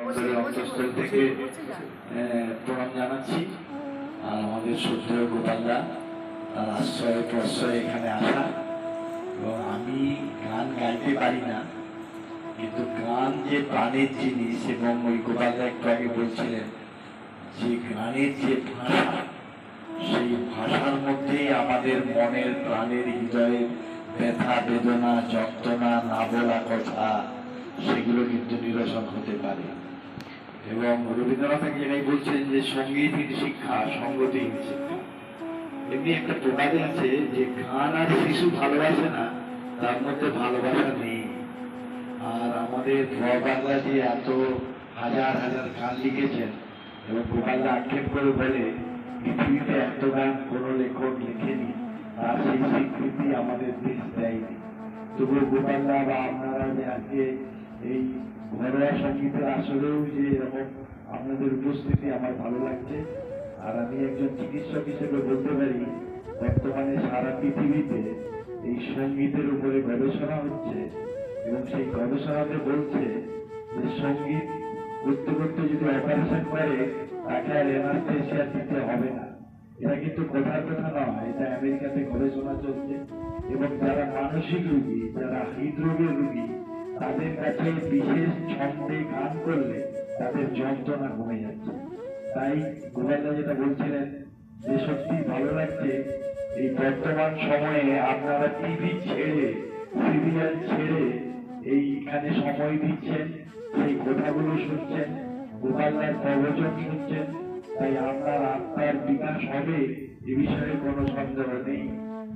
আমাদের অন্তঃস্থল থেকে প্রণাম জানাচ্ছি। আর আমাদের শ্রদ্ধেয় গোপালদা আশ্রয় প্রশ্রয় এখানে আসা। এবং আমি গান গাইতে পারি না কিন্তু গান যে প্রাণের জিনিস এবং ওই গোপালদা একটু আগে বলছিলেন যে গানের যে ভাষা সেই ভাষার মধ্যেই আমাদের মনের প্রাণের হৃদয়ের ব্যথা বেদনা যন্ত্রণা না বলা কথা সেগুলো কিন্তু নিরসন হতে পারে। এবং রবীন্দ্রনাথ এক বলছেন যে সঙ্গীতহীন শিক্ষা শিক্ষা এমনি একটা প্রবাদে আছে যে গান আর শিশু ভালোবাসে না, তার মধ্যে ভালোবাসা নেই। আর আমাদের বাংলা যে এত হাজার হাজার গান লিখেছেন, এবং গোপালদা আক্ষেপ করে বলে, পৃথিবীতে এত গান কোনো লেখক লিখেনি, তার সেই স্বীকৃতি আমাদের দেশ দেয়নি। তবুও গোপালদা বা আপনারা যে আজকে এই ঘরোয়া সঙ্গীতের আসলেও যে এরকম আপনাদের উপস্থিতি আমার ভালো লাগছে। আর আমি একজন চিকিৎসক হিসেবে বলতে পারি, বর্তমানে সারা পৃথিবীতে এই সঙ্গীতের উপরে গবেষণা হচ্ছে এবং সেই গবেষণাতে বলছে যে সংগীত করতে করতে যদি অপারেশন করে, তাকে আর এনাস্থেশিয়া দিতে হবে না। এটা কিন্তু কথার কথা নয়, এটা আমেরিকাতে গবেষণা চলছে। এবং যারা মানসিক রোগী, যারা হৃদরোগের রোগী তাদের কাছে বিশেষ ছন্দে গান করলে তাদের যন্ত্রণা কমে যাচ্ছে। তাই গোপালদা যেটা বলছিলেন যে, সত্যি ভালো লাগছে, এই বর্তমান সময়ে আপনারা টিভি ছেড়ে, সিরিয়াল ছেড়ে এইখানে সময় দিচ্ছেন, সেই কথাগুলো শুনছেন, গোপালদার প্রবচন শুনছেন, তাই আপনার আত্মার বিকাশ হবে, এ বিষয়ে কোনো সন্দেহ নেই।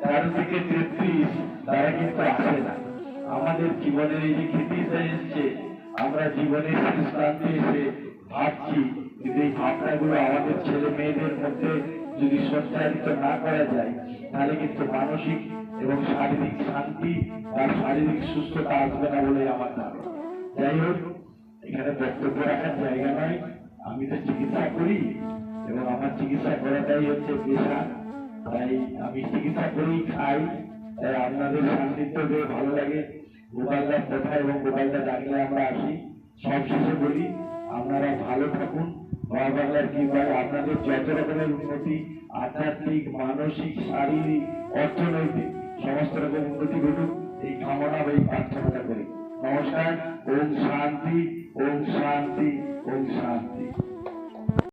তেরো থেকে তেত্রিশ তারা কিন্তু আসে না। আমাদের জীবনের এই যে খ্যাতিটা এসছে, আমরা জীবনের শেষ এসে ভাবছি কিন্তু এই ভাবনাগুলো আমাদের ছেলে মেয়েদের মধ্যে যদি সঞ্চারিত না করা যায়, তাহলে কিন্তু মানসিক এবং শারীরিক শান্তি বা শারীরিক সুস্থতা আসবে না বলে আমার দাবি যাই হোক, এখানে বক্তব্য রাখার জায়গা নয় আমি তো চিকিৎসা করি এবং আমার চিকিৎসা করাটাই হচ্ছে পেশা। তাই আমি চিকিৎসা করেই খাই। তাই আপনাদের সান্নিধ্য পেয়ে ভালো লাগে। গোপালদার কথা এবং গোপালদা ডাকলে আমরা আসি। সব শেষে বলি, আপনারা ভালো থাকুন। বাবা বাংলার কি ভাই আপনাদের যত রকমের উন্নতি, আধ্যাত্মিক, মানসিক, শারীরিক, অর্থনৈতিক, সমস্ত রকম উন্নতি ঘটুক, এই কামনা বা এই প্রার্থনাটা করি। নমস্কার, ওম শান্তি ওম শান্তি।